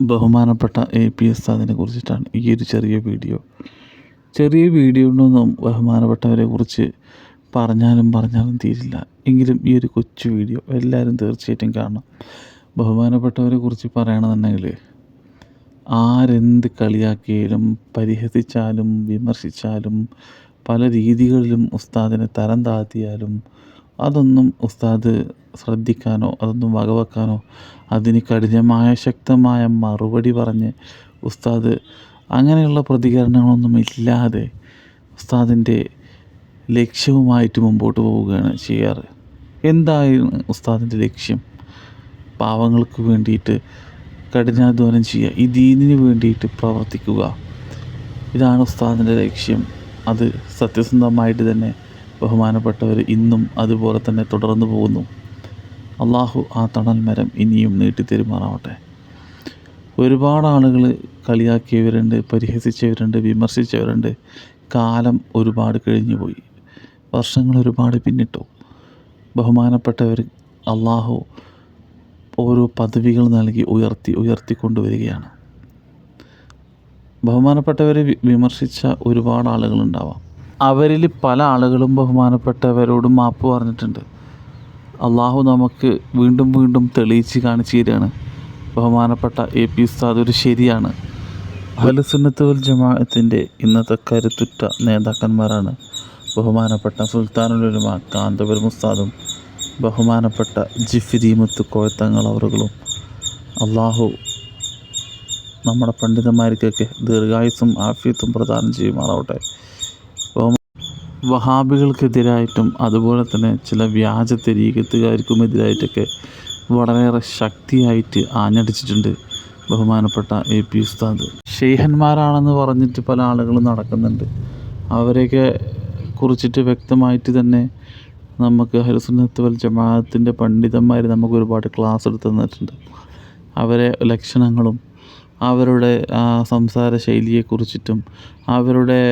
ബഹുമാനപ്പെട്ട A P S സാറിനെ കുറിച്ചിട്ടാണ് ഈ ഒരു ചെറിയ വീഡിയോ. ചെറിയ വീഡിയോ കൊണ്ടൊന്നും ബഹുമാനപ്പെട്ടവരെ കുറിച്ച് പറഞ്ഞാലും പറഞ്ഞാലും തീരില്ല. എങ്കിലും ഈ ഒരു കൊച്ചു വീഡിയോ എല്ലാവരും തീർച്ചയായിട്ടും കാണണം. ബഹുമാനപ്പെട്ടവരെ കുറിച്ച് പറയണമെന്നുണ്ടെങ്കിൽ ആരെന്ത് കളിയാക്കിയാലും പരിഹസിച്ചാലും വിമർശിച്ചാലും പല രീതികളിലും ഉസ്താദിനെ തരം താഴ്ത്തിയാലും അതൊന്നും ഉസ്താദ് ശ്രദ്ധിക്കാനോ അതൊന്നും വകവെക്കാനോ അതിന് കഠിനമായ ശക്തമായ മറുപടി പറഞ്ഞ് ഉസ്താദ് അങ്ങനെയുള്ള പ്രതികരണങ്ങളൊന്നും ഇല്ലാതെ ഉസ്താദിന്റെ ലക്ഷ്യവുമായിട്ട് മുമ്പോട്ട് പോവുകയാണ് ചെയ്യാറ്. എന്തായിരുന്നു ഉസ്താദിന്റെ ലക്ഷ്യം? പാവങ്ങൾക്ക് വേണ്ടിയിട്ട് കഠിനാധ്വാനം ചെയ്യുക ഈ ദീനിന് വേണ്ടിയിട്ട് പ്രവർത്തിക്കുക. ഇതാണ് ഉസ്താദിന്റെ ലക്ഷ്യം. അത് സത്യസന്ധമായിട്ട് തന്നെ ബഹുമാനപ്പെട്ടവർ ഇന്നും അതുപോലെ തന്നെ തുടർന്നു പോകുന്നു. അള്ളാഹു ആ തണൽ മരം ഇനിയും നീട്ടിത്തരുമാറാവട്ടെ. ഒരുപാട് ആളുകൾ കളിയാക്കിയവരുണ്ട് പരിഹസിച്ചവരുണ്ട് വിമർശിച്ചവരുണ്ട്. കാലം ഒരുപാട് കഴിഞ്ഞു പോയി. വർഷങ്ങൾ ഒരുപാട് പിന്നിട്ടു. ബഹുമാനപ്പെട്ടവർ അള്ളാഹു ഓരോ പദവികൾ നൽകി ഉയർത്തി ഉയർത്തിക്കൊണ്ടുവരികയാണ് ബഹുമാനപ്പെട്ടവരെ വിമർശിച്ച ഒരുപാട് ആളുകളുണ്ടാവാം. അവരിൽ പല ആളുകളും ബഹുമാനപ്പെട്ടവരോട് മാപ്പ് പറഞ്ഞിട്ടുണ്ട്. അള്ളാഹു നമുക്ക് വീണ്ടും വീണ്ടും തെളിയിച്ച് കാണിച്ചു തരികയാണ് ബഹുമാനപ്പെട്ട എ പി ഉസ്താദ് ഒരു ശരിയാണ്. അലസുന്നത്തുൽ ജമാഅത്തിന്റെ ഇന്നത്തെ കരുത്തുറ്റ നേതാക്കന്മാരാണ് ബഹുമാനപ്പെട്ട സുൽത്താനുലുലമ കാന്തപുരം ഉസ്താദും ബഹുമാനപ്പെട്ട ജിഫിരി മുത്ത് കോയത്തങ്ങൾ അവറുകളും. അള്ളാഹു നമ്മുടെ പണ്ഡിതന്മാർക്കൊക്കെ ദീർഘായുസും ആഫിയത്തും പ്രദാനം ചെയ്യുമാറാവട്ടെ. വഹാബികൾക്കെതിരായിട്ടും അതുപോലെ തന്നെ ചില വ്യാജ തെരീകത്തുകാർക്കുമെതിരായിട്ടൊക്കെ വളരെയേറെ ശക്തിയായിട്ട് ആഞ്ഞടിച്ചിട്ടുണ്ട് ബഹുമാനപ്പെട്ട എ പി ഉസ്താദ്. ഷെയ്ഹന്മാരാണെന്ന് പറഞ്ഞിട്ട് പല ആളുകളും നടക്കുന്നുണ്ട്. അവരെയൊക്കെ കുറിച്ചിട്ട് വ്യക്തമായിട്ട് തന്നെ നമുക്ക് ഹരിസുന്നത്ത് വൽ ജമാഅത്തിന്റെ പണ്ഡിതന്മാർ നമുക്ക് ഒരുപാട് ക്ലാസ് എടുത്ത് തന്നിട്ടുണ്ട്. അവരെ ലക്ഷണങ്ങളും അവരുടെ സംസാര ശൈലിയെക്കുറിച്ചിട്ടും അവരുടെ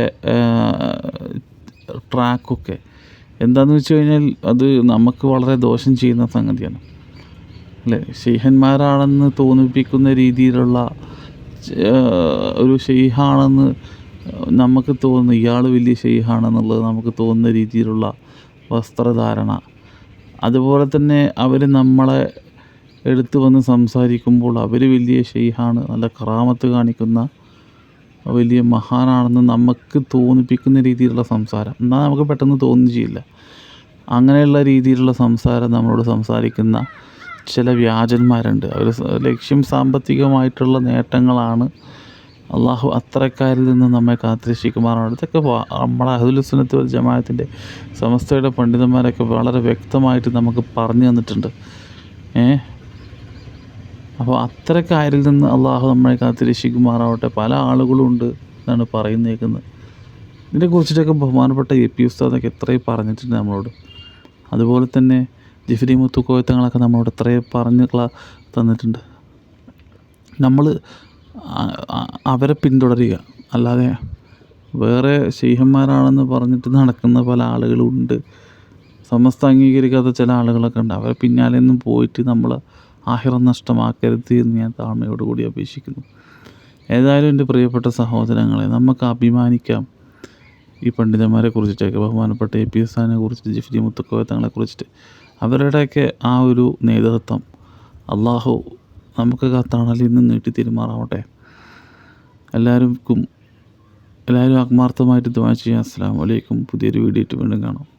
ട്രാക്കൊക്കെ എന്താണെന്ന് വെച്ച് കഴിഞ്ഞാൽ അത് നമുക്ക് വളരെ ദോഷം ചെയ്യുന്ന സംഗതിയാണ്. അല്ലേ? ഷെയ്ഹന്മാരാണെന്ന് തോന്നിപ്പിക്കുന്ന രീതിയിലുള്ള ഒരു ഷെയ്ഹാണെന്ന് നമുക്ക് തോന്നുന്നു. ഇയാൾ വലിയ ഷെയ്ഹാണെന്നുള്ളത് നമുക്ക് തോന്നുന്ന രീതിയിലുള്ള വസ്ത്രധാരണ. അതുപോലെ തന്നെ അവർ നമ്മളെ എടുത്തു വന്ന് സംസാരിക്കുമ്പോൾ അവർ വലിയ ഷെയ്ഹാണ് നല്ല കറാമത്ത് കാണിക്കുന്ന വലിയ മഹാനാണെന്ന് നമുക്ക് തോന്നിപ്പിക്കുന്ന രീതിയിലുള്ള സംസാരം. എന്നാൽ നമുക്ക് പെട്ടെന്ന് തോന്നുകയും ചെയ്യില്ല അങ്ങനെയുള്ള രീതിയിലുള്ള സംസാരം നമ്മളോട് സംസാരിക്കുന്ന ചില വ്യാജന്മാരുണ്ട്. അവർ ലക്ഷ്യം സാമ്പത്തികമായിട്ടുള്ള നേട്ടങ്ങളാണ് അള്ളാഹു അത്രക്കാരിൽ നിന്ന് നമ്മെ കാത്തിരക്ഷിക്കുമാറാണ്. ഇതൊക്കെ നമ്മുടെ അഹുലുസുനത്ത് വൽ ജമാഅത്തിന്റെ സമസ്തയുടെ പണ്ഡിതന്മാരൊക്കെ വളരെ വ്യക്തമായിട്ട് നമുക്ക് പറഞ്ഞു തന്നിട്ടുണ്ട്. ഏ? അപ്പോൾ അത്തരക്കാരിൽ നിന്ന് അള്ളാഹു നമ്മളെ കാത്തിരക്ഷിക്കുമാറാവട്ടെ പല ആളുകളും ഉണ്ട് എന്നാണ് പറയുന്നേക്കുന്നത്. ഇതിനെക്കുറിച്ചിട്ടൊക്കെ ബഹുമാനപ്പെട്ട എ പി ഉസ്താദൊക്കെ എത്രയും പറഞ്ഞിട്ടുണ്ട് നമ്മളോട്. അതുപോലെ തന്നെ ജിഫിരി മുത്തുക്കോയത്തങ്ങളൊക്കെ നമ്മളോട് എത്രയും പറഞ്ഞ് തന്നിട്ടുണ്ട്. നമ്മൾ അവരെ പിന്തുടരുക. അല്ലാതെ വേറെ ശൈഹന്മാരാണെന്ന് പറഞ്ഞിട്ട് നടക്കുന്ന പല ആളുകളുണ്ട് സമസ്ത അംഗീകരിക്കാത്ത ചില ആളുകളൊക്കെ ഉണ്ട്. അവരെ പിന്നാലെ നിന്നും പോയിട്ട് നമ്മൾ ആഹിറം നഷ്ടമാക്കരുത് എന്ന് ഞാൻ താഴ്മയോടുകൂടി അപേക്ഷിക്കുന്നു. ഏതായാലും എന്റെ പ്രിയപ്പെട്ട സഹോദരങ്ങളെ നമുക്ക് അഭിമാനിക്കാം. ഈ പണ്ഡിതന്മാരെ കുറിച്ചിട്ടൊക്കെ ബഹുമാനപ്പെട്ട എ. പി. എസ് കുറിച്ചിട്ട് ജിഫ്രി മുത്തക്കോയ തങ്ങളെ കുറിച്ചിട്ട് അവരുടെയൊക്കെ ആ ഒരു നേതൃത്വം അള്ളാഹു നമുക്ക് കാത്താണലിൽ നിന്ന് നീട്ടി തീരുമാറാവട്ടെ. എല്ലാവർക്കും എല്ലാവരും ആത്മാർത്ഥമായിട്ട് ദുവാ ചെയ്യാം. അസ്സാം വലൈക്കും പുതിയൊരു വീഡിയോ ഇട്ട് വീണ്ടും കാണാം.